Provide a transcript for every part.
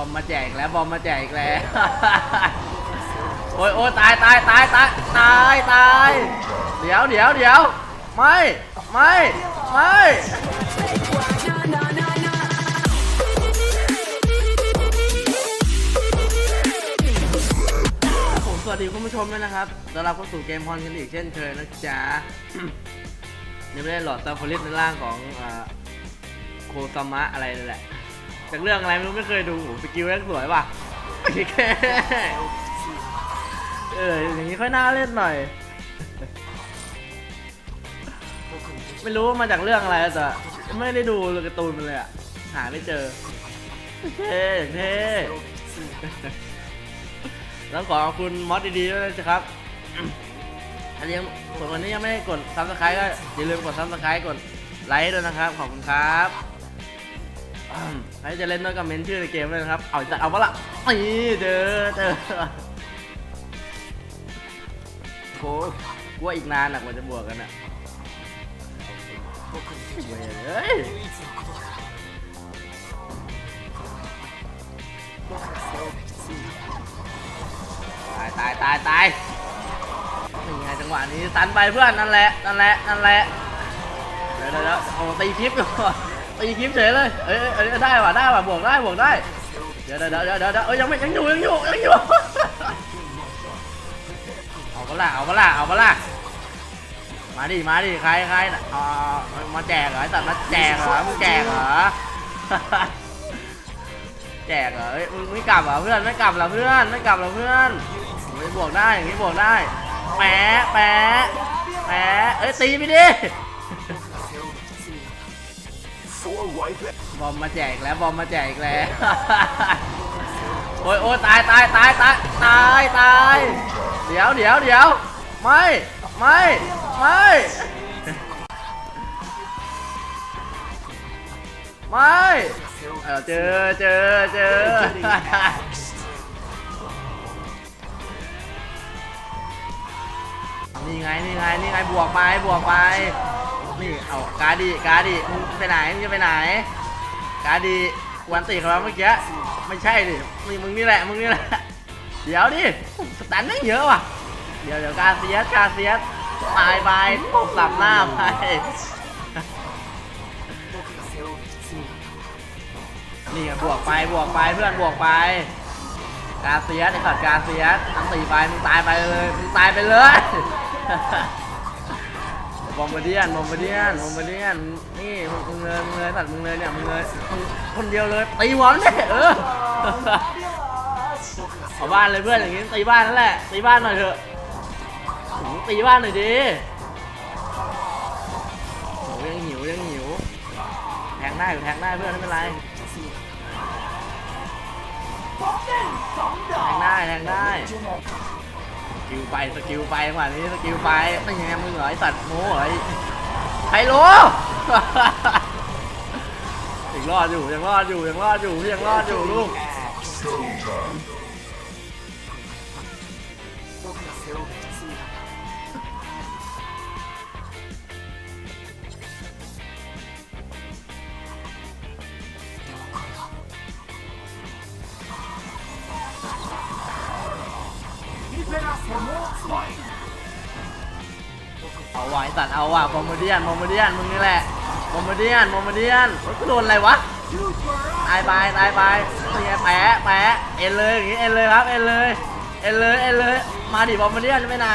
อมมาแจกอีกแล้วบอมมาแจกอีกแล้ว โอ้ยโอ้ยตายตายตายตายตายตายเดี๋ยวเดี๋ยวเดี๋ยวไม่ไม่ไม่ผมสวัสดีคุณผู้ชมด้วยนะครับต้อนรับเข้าสู่เกมพรกันอีกเช่นเคยนะจ๊ะยังไม่ได้หลอดซาฟอริสในร่างของอ่าโคซามะอะไรเลยแหละ จากเรื่องอะไรไม่รู้ไม่เคยดูโอ้สกิลแม่งสวยว่ะแค่เอออย่างนี้ค่อยน่าเล่นหน่อย ไม่รู้ว่ามาจากเรื่องอะไรแต่ไม่ได้ดูการ์ตูนมันเลยอะ หาไม่เจอเท่เท่แล้วขอบคุณมอสดีๆด้วยนะครับอันนี้ส่วนวันนี้ยังไม่กดซับสไครต์ก็อย่าลืมกดซับสไครต์กดไลค์ด้วยนะครับ ขอบคุณครับ ใครจะเล่นด้วยก็เมนชื่อในเกมด้วยนะครับ เอาจะเอาปะล่ะนี่เจอเจอโหกลัวอีกนานหนักกว่าจะบวกกันอะเว้ยเอ้ยตายตายตายตายนี่ไงจังหวะนี้ตันไปเพื่อนนั่นแหละนั่นแหละนั่นแหละเดี๋ยวเดี๋ยวเดี๋ยวโอ้ตีคลิปอยู่ ตีคลิปเฉยเลยเอ้ยเอ้ยเอ้ยได้ว่ะได้ว่ะบวกได้บวกได้ เดี๋ยวเดี๋ยวเดี๋ยวเดี๋ยวเดี๋ยวเอ้ยยังไม่ยังอยู่ยังอยู่ยังอยู่ เอาปะล่ะเอาปะล่ะเอาปะล่ะมาดิมาดิใครใครเอาเอามาแจกเหรอไอ้สัตว์มาแจกเหรอมึงแจกเหรอ แจกเหรอเอ้ยมึงไม่กลับเหรอเพื่อนไม่กลับเหรอเพื่อนไม่กลับเหรอเพื่อนไม่บวกได้อย่างนี้บวกได้แปะแปะแปะเอ้ยตีไปดิ บอมมาแจกแล้วบอมมาแจกอีกแล้วโอ้ยโอ้ยตายตายตายตายตายตายเดี๋ยวเดี๋ยวเดี๋ยวไม่ไม่ไม่ไม่เจอเจอเจอนี่ไงนี่ไงนี่ไงบวกไปบวกไป นี่เอากาดีกาดีมึงไปไหนมึงจะไปไหน กาดีกวนตีเขาแล้วเมื่อกี้ไม่ใช่ดิมึงมึงนี่แหละมึงนี่แหละเดี๋ยวดิสตันไม่งเยอะว่ะเดี๋ยวเดี๋ยวกาเซียสกาเซียสตายไปตบสับหน้าไปนี่ไงบวกไปบวกไปเพื่อนบวกไปกาเซียสไอ้สัตว์กาเซียสทั้งสี่ไปมึงตายไปเลยมึงตายไปเลย บอมบ์เดียนบอมบ์เดียนบอมบ์เดียนนี่มึงเลยมึงเลยสัตว์มึงเลยเนี่ยมึงเลยมึงคนเดียวเลยตีหัวมันดิเออเอบ้านเลยเพื่อนอย่างงี้ตีบ้านนั่นแหละตีบ้านหน่อยเถอะตีบ้านหน่อยดิโหยังหิวยังหิวแทงได้อยู่แทงได้เพื่อนไม่เป็นไรแทงได้แทงได้ กิลไปสกิลไปจังหวะนี้สกิลไปไม่แงไงมึงเหรอไอสัตว์โง่เหรอไอ้ไฮโลยังรอดอยู่ยังรอดอยู่ยังรอดอยู่ยังรอดอยู่ลูกเเอาไว้สัตว์เอาว่ะบอมเดียนบอมเดียนมึงนี่แหละบอมเดียนบอมเดียนเฮ้ยกูโดนอะไรวะตายไปตายไปนี่ไงแปะแปะเอ็นเลยอย่างงี้เอ็นเลยครับเอ็นเลยเอ็นเลยเอ็นเลยมาดิบอมเดียนจะไปไหน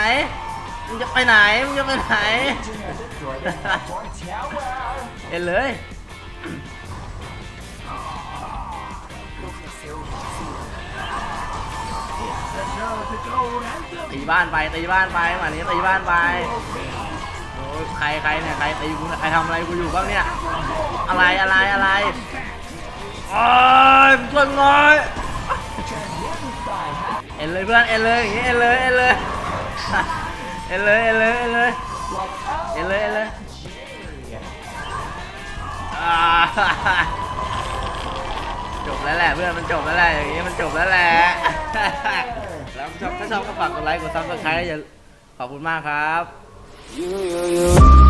มึงจะไปไหนมึงจะไปไหนเอ็นเลย ตีบ้านไปตีบ้านไปวันนี้ตีบ้านไปโอ้ยใครใครเนี่ยใครตีกูใครทำอะไรกูอยู่บ้างเนี่ยอะไรอะไรอะไรโอ้ยช่วยมึงหน่อยเอ็นเลยเพื่อนเอ็นเลยอย่างงี้เอ็นเลยเอ็นเลยเอ็นเลยเอ็นเลยเอ็นเลยเอ็นเลยเอ็นเลยอ่า แล้วแหละเพื่อนมันจบแล้วแหละอย่างงี้มันจบแล้วแหละแล้วชอบถ้าชอบก็ฝากกดไลค์กดซับสไครต์อย่าขอบคุณมากครับ